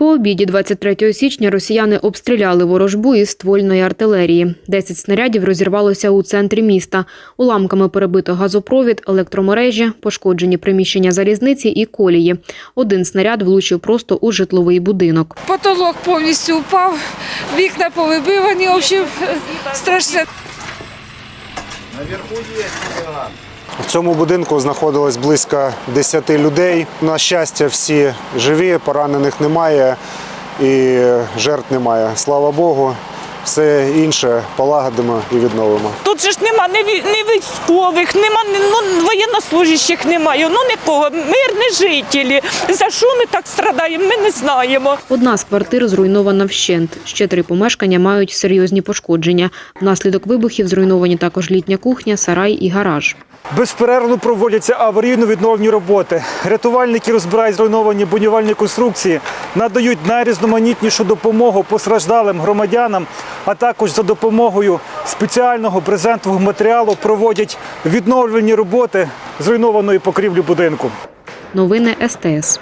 По обіді 23 січня росіяни обстріляли ворожбу із ствольної артилерії. 10 снарядів розірвалося у центрі міста. Уламками перебито газопровід, електромережі, пошкоджені приміщення залізниці і колії. Один снаряд влучив просто у житловий будинок. Потолок повністю впав, вікна повибивані, в общем, страшне. В цьому будинку знаходилось близько 10 людей. На щастя, всі живі, поранених немає і жертв немає. Слава Богу, все інше полагодимо і відновимо. Тут же ж нема ні, військових, нема ну, воєннослужащих немає, ну нікого. Мирні жителі. За що ми так страдаємо, ми не знаємо. Одна з квартир зруйнована вщент. Ще три помешкання мають серйозні пошкодження. Внаслідок вибухів зруйновані також літня кухня, сарай і гараж. Безперервно проводяться аварійно-відновлені роботи. Рятувальники розбирають зруйновані будівельні конструкції, надають найрізноманітнішу допомогу постраждалим громадянам, а також за допомогою спеціального брезентового матеріалу проводять відновлені роботи зруйнованої покрівлі будинку. Новини СТС.